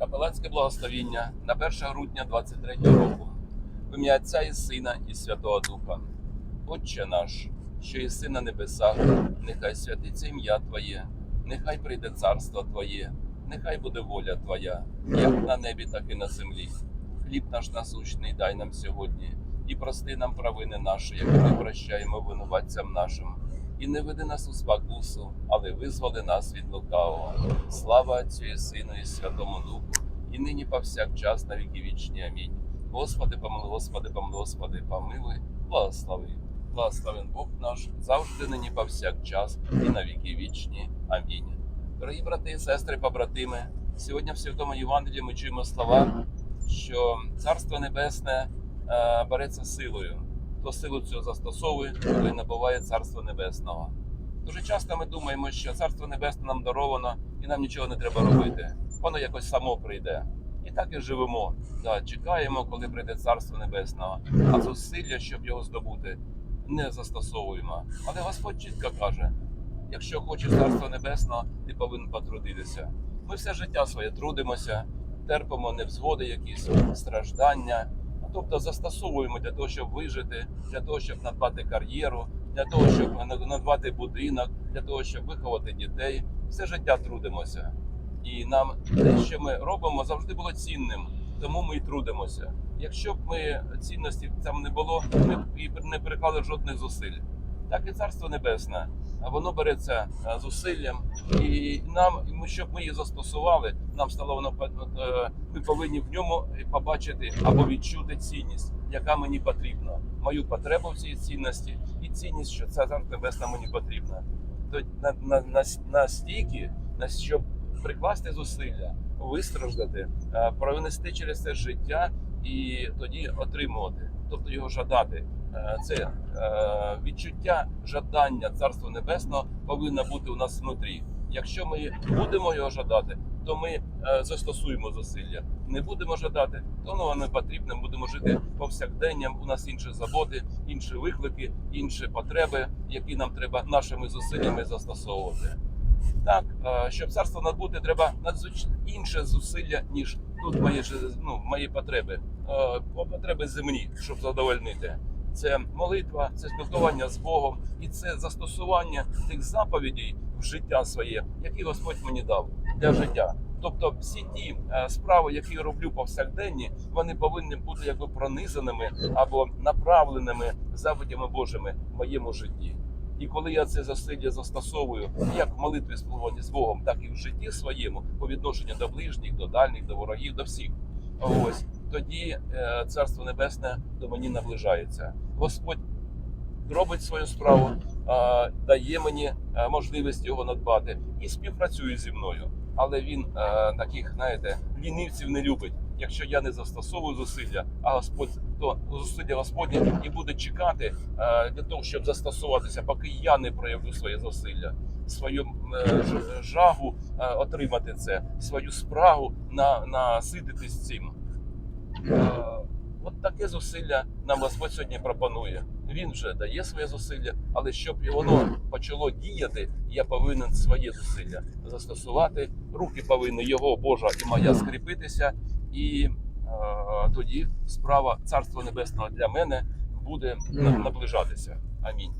Капеланське благословіння на 1 грудня 23 року. В ім'я Отця і Сина і Святого Духа. Отче наш, що єси на небесах, нехай святиться ім'я Твоє, нехай прийде царство Твоє, нехай буде воля Твоя, як на небі, так і на землі. Хліб наш насущний дай нам сьогодні, і прости нам провини наші, які ми прощаємо винуватцям нашим. І не веди нас у спокусу, але визволи нас від лукавого. Слава Отцю Сину і Святому Духу, і нині повсякчас на віки вічні. Амінь. Господи, помилуй, Господи, помилуй, Господи, помилуй, благослови. Благословен Бог наш завжди нині повсякчас і на віки вічні. Амінь. Дорогі брати і сестри, побратими, сьогодні в Святому Євангелії ми чуємо слова, що Царство Небесне е, береться силою. Хто силу цю застосовує, коли набуває Царство Небесного. Дуже часто ми думаємо, що Царство Небесне нам даровано і нам нічого не треба робити. Воно якось само прийде. І так і живемо. Да, чекаємо, коли прийде Царство Небесного, а зусилля, щоб його здобути, не застосовуємо. Але Господь чітко каже: якщо хочеш Царство Небесного, ти повинен потрудитися. Ми все життя своє трудимося, терпимо невзгоди, якісь страждання. Тобто застосовуємо для того, щоб вижити, для того, щоб надбати кар'єру, для того, щоб надбати будинок, для того, щоб виховати дітей. Все життя трудимося. І нам те, що ми робимо, завжди було цінним, тому ми і трудимося. Якщо б ми цінності там не було, ми б і не переклали жодних зусиль. Так і царство небесне, воно береться е, зусиллям, і нам, щоб ми її застосували, нам стало воно е, ми повинні в ньому побачити або відчути цінність, яка мені потрібна. Мою потребу в цій цінності і цінність, що це царство небесне мені потрібна. То на, на, на, настільки, на щоб прикласти зусилля, вистраждати, е, провести через це життя і тоді отримувати, тобто його жадати. Е, Це е, відчуття жадання Царства Небесного повинно бути у нас внутрі. Якщо ми будемо його жадати, то ми е, застосуємо зусилля. Не будемо жадати, то воно не потрібно. Будемо жити повсякденням. У нас інші заботи, інші виклики, інші потреби, які нам треба нашими зусиллями застосовувати. Так, щоб царство надбути, треба інше зусилля, ніж тут мої ну, мої потреби, потреби землі, щоб задовольнити. Це молитва, це спілкування з Богом, і це застосування тих заповідей в життя своє, які Господь мені дав для життя. Тобто, всі ті е, справи, які я роблю повсякденні, вони повинні бути якби пронизаними або направленими заповідями Божими в моєму житті. І коли я це зусилля застосовую як в молитві спілкуванні з Богом, так і в житті своєму по відношенню до ближніх, до дальніх, до ворогів, до всіх. Ось тоді е, Царство Небесне до мені наближається. Господь робить свою справу, дає мені е, можливість його надбати і співпрацює зі мною. Але він е, таких, знаєте, лінивців не любить. Якщо я не застосовую зусилля, а Господь то зусилля Господні і буде чекати для того, щоб застосуватися, поки я не проявлю своє зусилля, свою жагу отримати це, свою спрагу на, насититись цим. Е, От таке зусилля нам Господь сьогодні пропонує. Він вже дає своє зусилля, але щоб воно почало діяти, я повинен своє зусилля застосувати. Руки повинні його Божа і моя скріпитися, і е, тоді справа Царства Небесного для мене буде наближатися. Амінь.